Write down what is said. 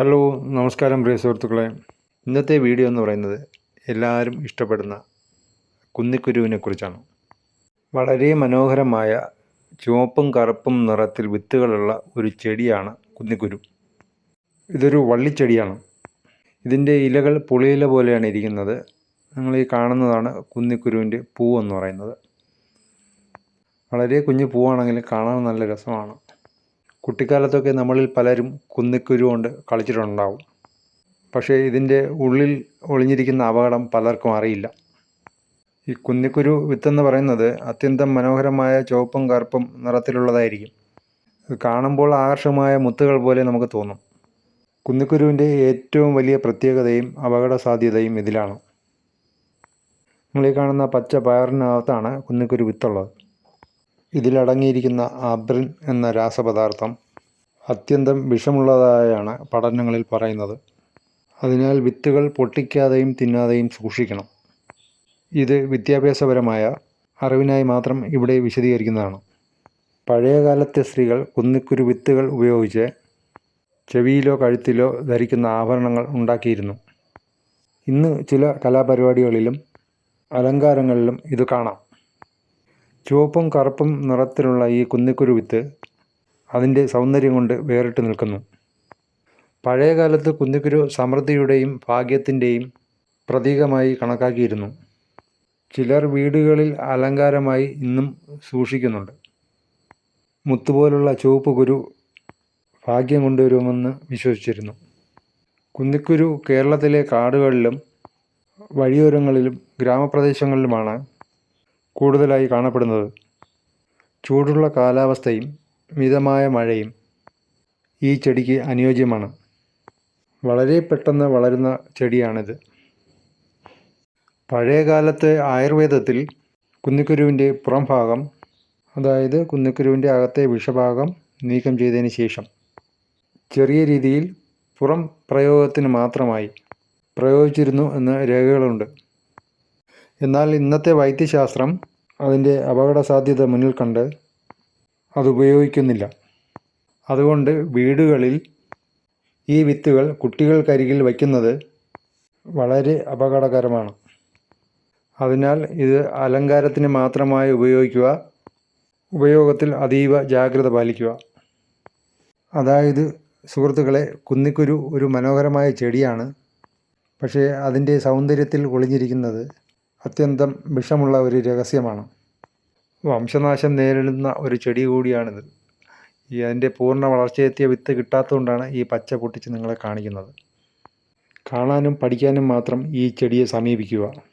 Hello നമസ്കാരം പ്രിയ സുഹൃത്തുക്കളെ. ഇന്നത്തെ വീഡിയോ എന്ന് പറയുന്നത് എല്ലാവരും ഇഷ്ടപ്പെടുന്ന കുന്നിക്കുരുവിനെ കുറിച്ചാണ്. വളരെ മനോഹരമായ ചുവപ്പും കറുപ്പും നിറത്തിൽ വിത്തുകളുള്ള ഒരു ചെടിയാണ് കുന്നിക്കുരു. ഇതൊരു വള്ളിച്ചെടിയാണ്. ഇതിന്റെ ഇലകൾ പുളിയില പോലെയാണ് ഇരിക്കുന്നത്. നിങ്ങൾ ഈ കാണുന്നതാണ് കുന്നിക്കുരുവിന്റെ പൂവെന്ന് പറയുന്നത്. വളരെ കുഞ്ഞു പൂവാണെങ്കിലും കാണാൻ നല്ല രസമാണ്. കുട്ടിക്കാലത്തൊക്കെ നമ്മളിൽ പലരും കുന്നിക്കുരു കൊണ്ട് കളിച്ചിട്ടുണ്ടാവും. പക്ഷേ ഇതിന്റെ ഉള്ളിൽ ഒളിഞ്ഞിരിക്കുന്ന അപകടം പലർക്കും അറിയില്ല. ഈ കുന്നിക്കുരു വിത്തെന്ന് പറയുന്നത് അത്യന്തം മനോഹരമായ ചുവപ്പും കറുപ്പും നിറത്തിലുള്ളതായിരിക്കും. കാണുമ്പോൾ ആകർഷകമായ മുത്തുകൾ പോലെ നമുക്ക് തോന്നും. കുന്നിക്കുരുവിന്റെ ഏറ്റവും വലിയ പ്രത്യേകതയും അപകട സാധ്യതയും ഇതിലാണ്. നിങ്ങൾ ഈ കാണുന്ന പച്ച പയറിനകത്താണ് കുന്നിക്കുരു വിത്തുള്ളത്. ഇതിലടങ്ങിയിരിക്കുന്ന ആബ്രിൻ എന്ന രാസപദാർത്ഥം അത്യന്തം വിഷമുള്ളതായാണ് പഠനങ്ങളിൽ പറയുന്നത്. അതിനാൽ വിത്തുകൾ പൊട്ടിക്കാതെയും തിന്നാതെയും സൂക്ഷിക്കണം. ഇത് വിദ്യാഭ്യാസപരമായ അറിവിനായി മാത്രം ഇവിടെ വിശദീകരിക്കുന്നതാണ്. പഴയകാലത്തെ സ്ത്രീകൾ കുന്നിക്കുരു വിത്തുകൾ ഉപയോഗിച്ച് ചെവിയിലോ കഴുത്തിലോ ധരിക്കുന്ന ആഭരണങ്ങൾ ഉണ്ടാക്കിയിരുന്നു. ഇന്ന് ചില കലാപരിപാടികളിലും അലങ്കാരങ്ങളിലും ഇത് കാണാം. ചുവപ്പും കറുപ്പും നിറത്തിലുള്ള ഈ കുന്നിക്കുരു വിത്ത് അതിന്റെ സൗന്ദര്യം കൊണ്ട് വേറിട്ട് നിൽക്കുന്നു. പഴയകാലത്ത് കുന്നിക്കുരു സമൃദ്ധിയുടെയും ഭാഗ്യത്തിന്റെയും പ്രതീകമായി കണക്കാക്കിയിരുന്നു. ചിലർ വീടുകളിൽ അലങ്കാരമായി ഇന്നും സൂക്ഷിക്കുന്നുണ്ട്. മുത്തുപോലുള്ള ചുവപ്പ് കുരു ഭാഗ്യം കൊണ്ടുവരുമെന്ന് വിശ്വസിച്ചിരുന്നു. കുന്നിക്കുരു കേരളത്തിലെ കാടുകളിലും വഴിയോരങ്ങളിലും ഗ്രാമപ്രദേശങ്ങളിലുമാണ് കൂടുതലായി കാണപ്പെടുന്നത്. ചൂടുള്ള കാലാവസ്ഥയും മിതമായ മഴയും ഈ ചെടിക്ക് അനുയോജ്യമാണ്. വളരെ പെട്ടെന്ന് വളരുന്ന ചെടിയാണിത്. പഴയകാലത്ത് ആയുർവേദത്തിൽ കുന്നിക്കുരുവിന്റെ പുറം ഭാഗം അതായത് കുന്നിക്കുരുവിന്റെ അകത്തെ വിഷഭാഗം നീക്കം ചെയ്തതിന് ശേഷം ചെറിയ രീതിയിൽ പുറം പ്രയോഗത്തിന് മാത്രമായി പ്രയോഗിച്ചിരുന്നു എന്ന് രേഖകളുണ്ട്. എന്നാൽ ഇന്നത്തെ വൈദ്യശാസ്ത്രം അതിന്റെ അപകട സാധ്യത മുന്നിൽ കണ്ട് അതുപയോഗിക്കുന്നില്ല അതുകൊണ്ട് വീടുകളിൽ ഈ വിത്തുകൾ കുട്ടികൾക്കരികിൽ വയ്ക്കുന്നത് വളരെ അപകടകരമാണ്. അതിനാൽ ഇത് അലങ്കാരത്തിന് മാത്രമായി ഉപയോഗിക്കുക ഉപയോഗത്തിൽ അതീവ ജാഗ്രത പാലിക്കുക. അതായത് സുഹൃത്തുക്കളെ കുന്നിക്കുരു ഒരു മനോഹരമായ ചെടിയാണ് പക്ഷേ അതിന്റെ സൗന്ദര്യത്തിൽ ഒളിഞ്ഞിരിക്കുന്നത് അത്യന്തം വിഷമുള്ള ഒരു രഹസ്യമാണ്. വംശനാശം നേരിടുന്ന ഒരു ചെടി കൂടിയാണിത്. ഈ അതിന്റെ പൂർണ വളർച്ചയെത്തിയ വിത്ത് കിട്ടാത്തതുകൊണ്ടാണ് ഈ പച്ച പൊട്ടിച്ച് നിങ്ങളെ കാണിക്കുന്നത്. കാണാനും പഠിക്കാനും മാത്രം ഈ ചെടിയെ സമീപിക്കുക.